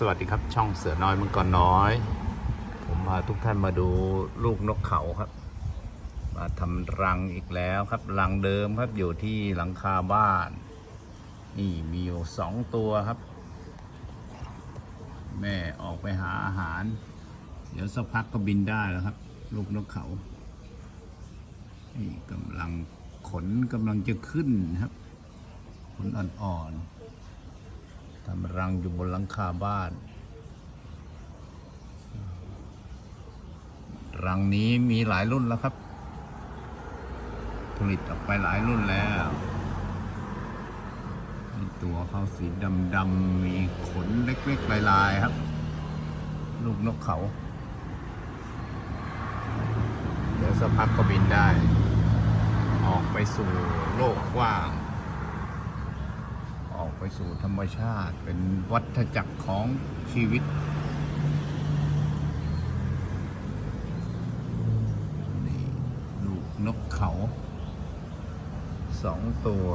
สวัสดีครับช่องเสือน้อยมังกรน้อย ผมพาทุกท่านมาดูลูกนกเขาครับ มาทำรังอีกแล้วครับรังเดิมครับอยู่ที่หลังคาบ้าน นี่มีอยู่สองตัวครับ แม่ออกไปหาอาหาร เดี๋ยวสักพักก็บินได้แล้วครับ ลูกนกเขานี่กำลังขนกำลังจะขึ้นครับขนอ่อนๆ ทำรังอยู่บนหลังคาบ้าน รังนี้มีหลายรุ่นแล้วครับ ผลิตออกไปหลายรุ่นแล้วตัวเขาสีดำๆมีขนเล็กๆลายๆครับ ลูกนกเขา เดี๋ยวสักพักก็บินได้ ออกไปสู่โลกกว้าง ไปสู่ธรรมชาติ เป็นวัฏจักรของชีวิต นี่ลูกนกเขาสองตัว